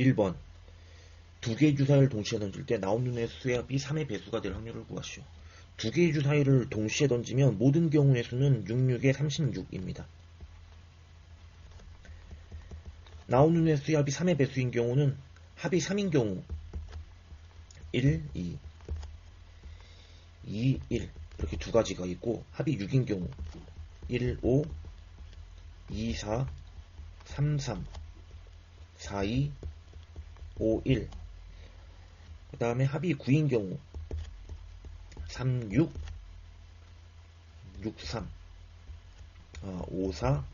1번. 두 개의 주사위를 동시에 던질 때 나온 눈의 수의 합이 3의 배수가 될 확률을 구하시오. 두 개의 주사위를 동시에 던지면 모든 경우의 수는 66에 36입니다. 나온 눈의 수의 합이 3의 배수인 경우는 합이 3인 경우. 1, 2, 2, 1 이렇게 두 가지가 있고 합이 6인 경우. 1, 5, 2, 4, 3, 3, 4, 2, 5, 1. 그 다음에 합이 9인 경우 3, 6, 6, 3, 아, 5, 4,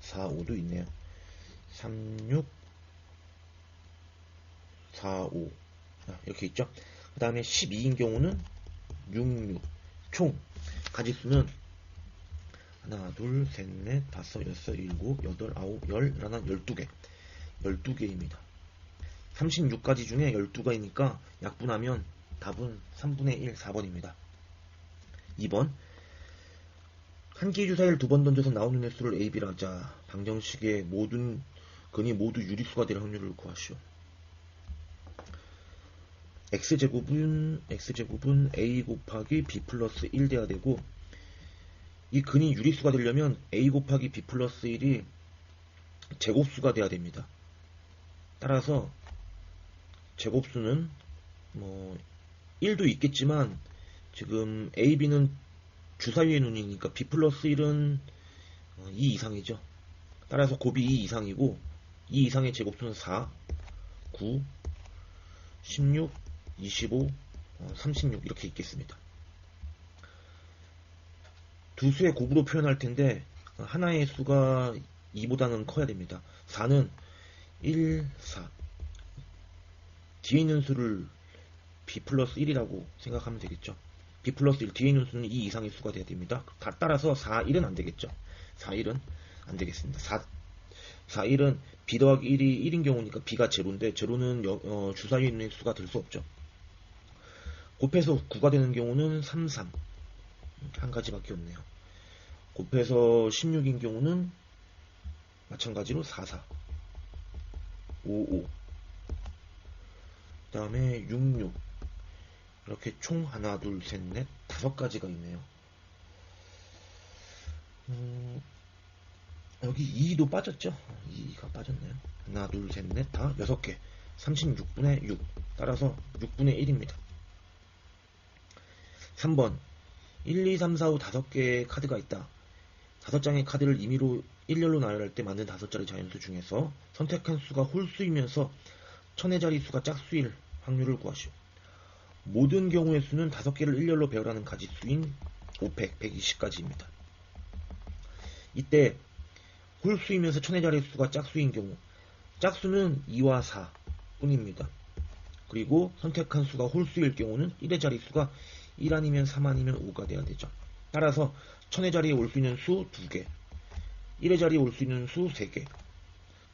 4, 5도 있네요. 3, 6, 4, 5 아, 이렇게 있죠. 그 다음에 12인 경우는 6, 6. 총 가지수는 하나, 둘, 셋, 넷, 다섯, 여섯, 일곱, 여덟, 아홉, 열, 하나, 열두 개. 열두 개입니다. 36가지 중에 12가지니까 약분하면 답은 3분의 1, 4번입니다. 2번. 한 개의 주사위를 두 번 던져서 나오는 횟수를 A, B라 하자. 방정식의 모든 근이 모두 유리수가 될 확률을 구하시오. x제곱은 x제곱은 a 곱하기 b 플러스 1 돼야 되고 이 근이 유리수가 되려면 a 곱하기 b 플러스 1이 제곱수가 돼야 됩니다. 따라서 제곱수는 뭐 1도 있겠지만 지금 a, b는 주사위의 눈이니까 b 플러스 1은 2 이상이죠. 따라서 곱이 2 이상이고 2 이상의 제곱수는 4, 9, 16, 25, 36 어, 이렇게 있겠습니다. 두 수의 곱으로 표현할 텐데 하나의 수가 2보다는 커야 됩니다. 4는 1, 4 뒤에 있는 수를 b 플러스 1이라고 생각하면 되겠죠. b 플러스 1 뒤에 있는 수는 2 이상의 수가 돼야 됩니다. 따라서 4, 1은 안 되겠죠. 4, 1은 안 되겠습니다. 4, 4, 1은 b 더하기 1이 1인 경우니까 b가 제로인데 제로는 어, 주사위에 있는 수가 될 수 없죠. 곱해서 9가 되는 경우는 3, 3. 한 가지밖에 없네요. 곱해서 16인 경우는 마찬가지로 4, 4. 5, 5. 그 다음에 6, 6. 이렇게 총 하나, 둘, 셋, 넷, 다섯 가지가 있네요. 음, 여기 2도 빠졌죠? 2가 빠졌네요. 하나, 둘, 셋, 넷, 다 여섯 개. 36분의 6. 따라서 6분의 1입니다. 3번 1, 2, 3, 4, 5 5개의 카드가 있다. 5장의 카드를 임의로 일렬로 나열할 때 만든 5자리 자연수 중에서 선택한 수가 홀수이면서 천의 자리 수가 짝수일 확률을 구하시오. 모든 경우의 수는 5개를 일렬로 배열하는 가지수인 500, 120까지입니다. 이때 홀수이면서 천의 자리 수가 짝수인 경우 짝수는 2와 4 뿐입니다. 그리고 선택한 수가 홀수일 경우는 1의 자리수가 1 아니면 3 아니면 5가 돼야 되죠. 따라서 천의 자리에 올 수 있는 수 2개, 1의 자리에 올 수 있는 수 3개,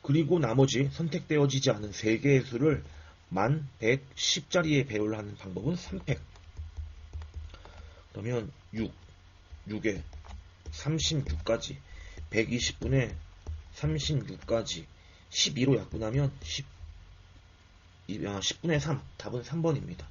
그리고 나머지 선택되어지지 않은 3개의 수를 만 110자리에 배열하는 방법은 3팩. 그러면 6, 6에 36까지, 120분에 36까지, 12로 약분하면 10, 10분의 3, 답은 3번입니다.